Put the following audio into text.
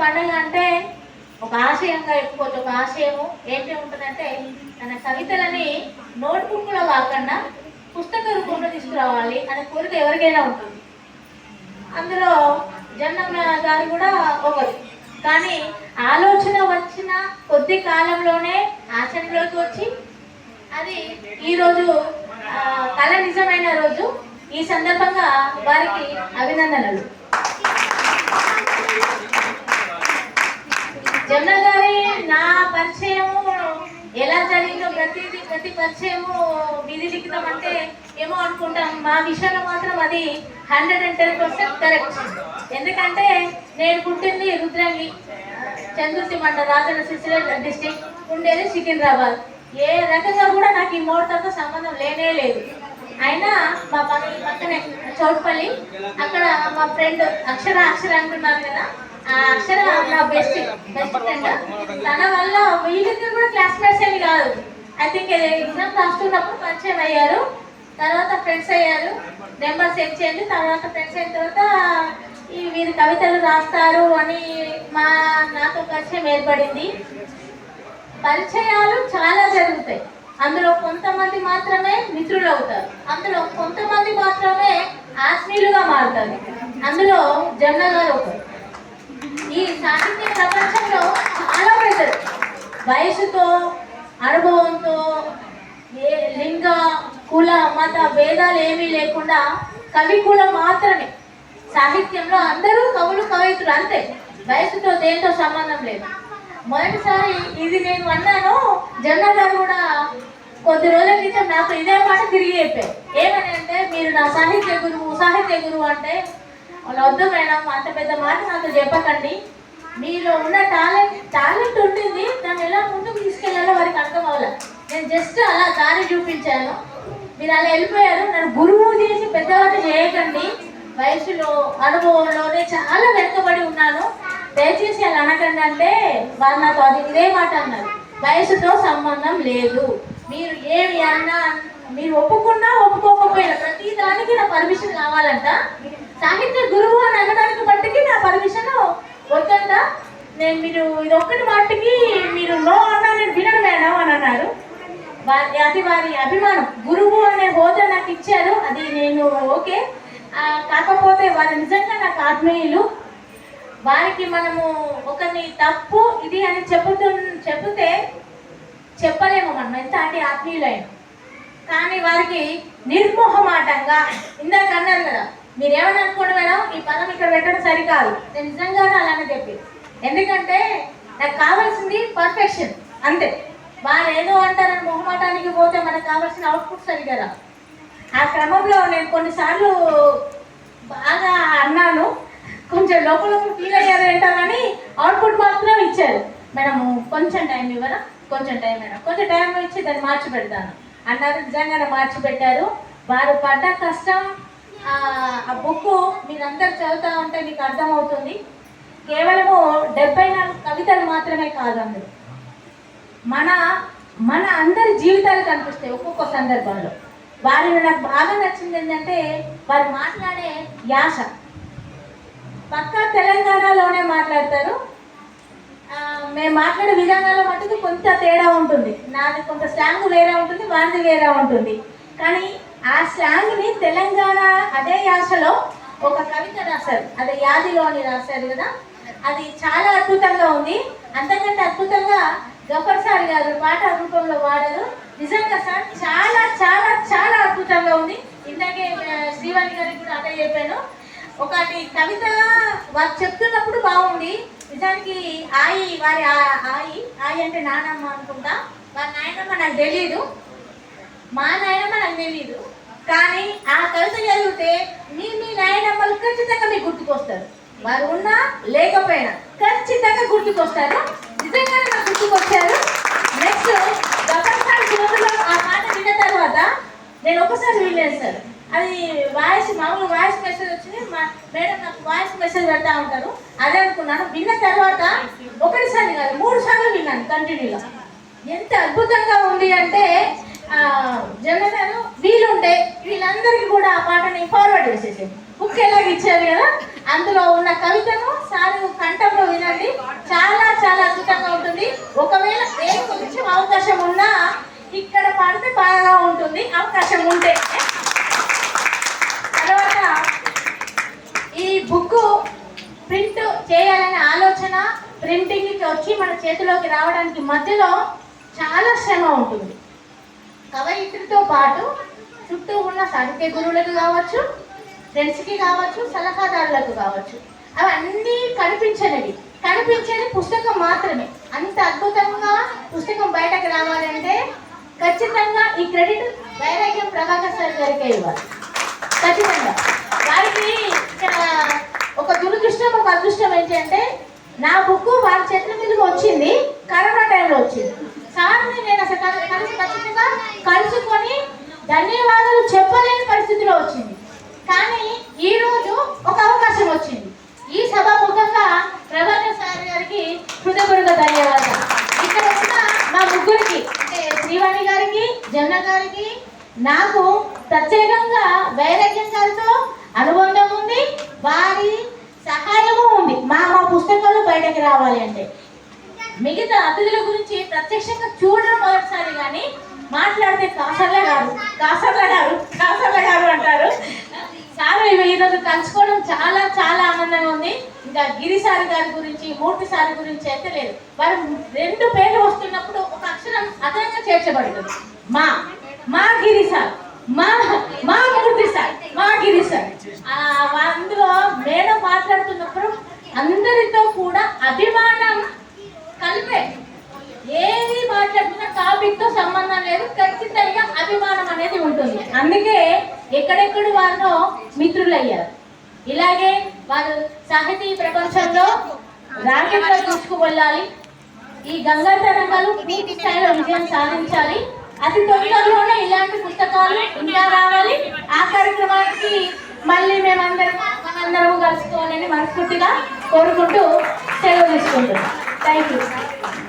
పండుగ అంటే ఒక ఆశయంగా చెప్పుకోవచ్చు. ఒక ఆశయము ఏంటి ఉంటుందంటే తన కవితలని నోట్బుక్లో కాకుండా పుస్తక రూపంలో తీసుకురావాలి అనే కోరిక ఎవరికైనా ఉంటుంది. అందులో జన్నమ్మ గారు కూడా ఒకరు. కానీ ఆలోచన వచ్చిన కొద్ది కాలంలోనే ఆచరణలోకి వచ్చి అది ఈరోజు కళ నిజమైన రోజు. ఈ సందర్భంగా వారికి అభినందనలు. జమున గారి నా పరిచయము. ఎలా జరిగిందో ప్రతిదీ ప్రతి పరిచయము వీధి లిఖితం అంటే ఏమో అనుకుంటాం. మా విషయంలో మాత్రం అది hundred and ten percent correct ఎందుకంటే నేను పుట్టింది రుద్రంగి చంద్రుతి మండల రాజన్న సిరిసిల్ల డిస్టిక్ ఉండేది సికింద్రాబాద్. ఏ రకంగా కూడా నాకు ఈ మోడతో సంబంధం లేనే లేదు. అయినా మా పక్కనే చౌట్పల్లి అక్కడ మా ఫ్రెండ్ అక్షర అక్షర అంటున్నారు కదా ఆ అక్షర నా బెస్ట్ బెస్ట్ ఫ్రెండ్ తన వల్ల వీళ్ళిద్దరు కూడా క్లాస్మేట్స్ ఏమి కాదు. ఐ థింక్ ఎగ్జామ్ రాస్తున్నప్పుడు పరిచయం అయ్యారు. తర్వాత ఫ్రెండ్స్ అయ్యారు. నెంబర్ సెట్ చేయండి? తర్వాత ఫ్రెండ్స్ అయిన తర్వాత వీరి వీరు కవితలు రాస్తారు అని మా నాతో పరిచయం ఏర్పడింది. పరిచయాలు చాలా జరుగుతాయి. అందులో కొంతమంది మాత్రమే మిత్రులు అవుతారు. అందులో కొంతమంది మాత్రమే ఆత్మీయులుగా మారుతారు. అందులో జన్న గారు ఒకరు. ఈ సాహిత్య ప్రపంచంలో చాలా పెద్దది వయసుతో అనుభవంతో ఏ లింగ కుల మత భేదాలు ఏమీ లేకుండా కవి కులం మాత్రమే. సాహిత్యంలో అందరూ కవులు కవయితులు అంతే. వయసుతో దేంతో సంబంధం లేదు. మొదటిసారి ఇది నేను అన్నాను జన్న గారు కూడా కొద్ది రోజుల క్రితం నాకు ఇదే మాట తిరిగి చెప్పారు. ఏమని అంటే మీరు నా సాహిత్య గురువు సాహిత్య గురువు అంటే వద్దు మేడం అంత పెద్ద మాట నాకు చెప్పకండి. మీరు ఉన్న టాలెంట్ టాలెంట్ ఉంటుంది. దాన్ని ఎలా ముందుకు తీసుకెళ్ళాలో వారికి అర్థం అవ్వాలి? నేను జస్ట్ అలా దారి చూపించాను. మీరు అలా వెళ్ళిపోయారు. నన్ను గురువు చేసి పెద్దవాటి చేయకండి. వయసులో అనుభవంలోనే చాలా వెనుకబడి ఉన్నాను. దయచేసి అలా అనకండి అంటే వాళ్ళు నాతో అది ఇదే మాట అన్నారు. వయసుతో సంబంధం లేదు. మీరు ఏమి అన్నా మీరు ఒప్పుకున్నా ఒప్పుకోకపోయినా ప్రతి దానికి నా పర్మిషన్ కావాలంట. సాహిత్య గురువు అని అనడానికి బట్టికి నా పర్మిషన్ వద్దంట. నేను మీరు ఇది ఒక్కటి మట్టికి మీరు నో అన్నా నేను వినను మేడం అని అన్నారు. వారి అది వారి అభిమానం. గురువు అనే హోదా నాకు ఇచ్చారు. అది నేను ఓకే. కాకపోతే వారు నిజంగా నాకు ఆత్మీయులు. వారికి మనము ఒకరిని తప్పు ఇది అని చెబుతు చెబితే చెప్పలేము మనం. ఎంత అంటే ఆత్మీయులైన. కానీ వారికి నిర్మోహమాటంగా ఇందాక అన్నారు కదా మీరు అనుకోండి మేడం ఈ పదం ఇక్కడ పెట్టడం సరికాదు. నేను నిజంగానే అలానే చెప్పి ఎందుకంటే నాకు కావాల్సింది పర్ఫెక్షన్ అంతే. వారు ఏదో అంటారని మొహమాటానికి పోతే మనకు కావాల్సిన అవుట్పుట్ సరిగా ఆ క్రమంలో నేను కొన్నిసార్లు బాగా అన్నాను. కొంచెం లోపల ఫీల్ అయ్యారు ఏంటో కానీ అవుట్పుట్ మాత్రం ఇచ్చారు. మేడం కొంచెం టైం ఇవ్వరా? కొంచెం టైం మేడం కొంచెం టైం ఇచ్చి దాన్ని మార్చి పెడతాను అన్నారు. నిజంగానే మార్చి పెట్టారు వారు పడ్డ కష్టం ఆ బుక్ మీరందరు చదువుతా ఉంటే మీకు అర్థమవుతుంది. కేవలము డెబ్బై నాలుగు కవితలు మాత్రమే కాదు అందులో మన మన అందరి జీవితాలు కనిపిస్తాయి ఒక్కొక్క సందర్భంలో. వారిని నాకు బాగా నచ్చింది ఏంటంటే వారు మాట్లాడే యాస. పక్కా తెలంగాణలోనే మాట్లాడతారు. మేము మాట్లాడే విధానాల మటుకు కొంత తేడా ఉంటుంది. నాది కొంత స్లాంగ్ వేరే ఉంటుంది వారిది వేరే ఉంటుంది. కానీ ఆ స్లాంగ్ని తెలంగాణ అదే యాసలో ఒక కవిత రాశారు. అదే యాదిలోని రాశారు కదా? అది చాలా అద్భుతంగా ఉంది. అంతకంటే అద్భుతంగా గఫర్ సార్ గారు పాట రూపంలో వాడారు నిజంగా సార్ చాలా చాలా చాలా అద్భుతంగా ఉంది. ఇందాకే శ్రీవాణి గారికి కూడా అదే చెప్పాను. ఒకటి కవిత వారు చెప్తున్నప్పుడు బాగుంది. నిజానికి ఆయి వారి ఆ- ఆయి ఆయి అంటే నానమ్మ అనుకుంటా. వారి నాయనమ్మ నాకు తెలియదు మా నాయనమ్మ నాకు తెలియదు కానీ ఆ కవిత చదివితే మీ మీ నాయనమ్మలు ఖచ్చితంగా మీకు గుర్తుకొస్తారు. వారు ఉన్నా లేకపోయినా ఖచ్చితంగా గుర్తుకొస్తారు. నిజంగానే నాకు గుర్తుకొచ్చారు. నెక్స్ట్ గబ్బర్ ఆ మాట విన్న తర్వాత నేను ఒకసారి వినలేదు సార్. అది వాయిస్ మామూలు వాయిస్ మెసేజ్ వచ్చింది. మా మేడం నాకు వాయిస్ మెసేజ్ పెడతా ఉంటారు. అదే అనుకున్నాను. విన్న తర్వాత ఒకటిసారి కాదు మూడు సార్లు విన్నాను కంటిన్యూగా. ఎంత అద్భుతంగా ఉంది అంటే జనరేషన్ వీలుంటే వీళ్ళందరికీ కూడా ఆ పాటని ఫార్వర్డ్ చేసేసేది బుక్ ఎలాగ ఇచ్చారు కదా? అందులో ఉన్న కవితను సారు కంఠంలో వినండి. చాలా చాలా అద్భుతంగా ఉంటుంది. ఒకవేళ ఏ కొంచెం అవకాశం ఉన్నా ఇక్కడ పాడితే బాగా ఉంటుంది. అవకాశం ఉంటే. తర్వాత ఈ బుక్ ప్రింట్ చేయాలనే ఆలోచన ప్రింటింగ్కి వచ్చి మన చేతిలోకి రావడానికి మధ్యలో చాలా శ్రమ ఉంటుంది. కవయిత్రితో పాటు చుట్టూ ఉన్న సాహిత్య గురువులకు కావచ్చు ఫ్రెండ్స్కి కావచ్చు సలహాదారులకు కావచ్చు అవన్నీ కనిపించనివి. కనిపించేది పుస్తకం మాత్రమే. అంత అద్భుతంగా పుస్తకం బయటకు రావాలంటే ఖచ్చితంగా ఈ క్రెడిట్ వైరాగ్యం ప్రభాకర్ సార్ గారికి ఇవ్వాలి. ఖచ్చితంగా. వారికి ఇక్కడ ఒక దురదృష్టం ఒక అదృష్టం ఏంటంటే నా బుక్ వాళ్ళ చేతుల మీదకి వచ్చింది కరోనా టైంలో వచ్చింది. సార్ని నేను అసలు కలిసి ఖచ్చితంగా కలుసుకొని ధన్యవాదాలు చెప్పలేని పరిస్థితిలో వచ్చింది. కానీ ఈ రోజు ఒక అవకాశం వచ్చింది. ఈ సభాముఖంగా ప్రభాకర్ సార్ గారికి హృదయపూర్వక ధన్యవాదాలు. ఇక్కడ ఉన్న మా ముగ్గురికి అంటే శ్రీవాణి గారికి జన్న గారికి నాకు ప్రత్యేకంగా వైరాగ్యం గారితో అనుబంధం ఉంది. వారి సహాయము ఉంది. మా మా పుస్తకాలు బయటకు రావాలి అంటే. మిగతా అతిథుల గురించి ప్రత్యక్షంగా చూడడం మొదటిసారి కానీ మాట్లాడితే కాసర్లే గారు కాసర్ల గారు కాసర్ల గారు అంటారు. సార్ ఈరోజు కలుసుకోవడం చాలా చాలా ఆనందంగా ఉంది. ఇంకా గిరిసారి గారి గురించి మూర్తి సారి గురించి అయితే లేదు. వారు రెండు పేర్లు వస్తున్నప్పుడు ఒక అక్షరం అదనంగా చేర్చబడుతుంది. మా మా గిరిసార్ మా మా మూర్తి సార్ మా గిరిసార్ అందులో మేడం మాట్లాడుతున్నప్పుడు అందరితో కూడా అభిమానం కలిపే. ఏది మాట్లాడుతున్నా టాపిక్తో సంబంధం లేదు ఖచ్చితంగా అభిమానం అనేది ఉంటుంది. అందుకే ఎక్కడెక్కడ వారిలో మిత్రులయ్యారు. ఇలాగే వారు సాహితీ ప్రపంచంలో రాకెట్లో తీసుకువెళ్ళాలి. ఈ గంగా తరంగాలు పూర్తి స్థాయిలో విజయం సాధించాలి. అతి తొందరలోనే ఇలాంటి పుస్తకాలు ఇంకా రావాలి. ఆ కార్యక్రమానికి మళ్ళీ మేమందరం మనందరము కలుసుకోవాలని మనస్ఫూర్తిగా కోరుకుంటూ సెలవు తీసుకుంటున్నాం. Thank you.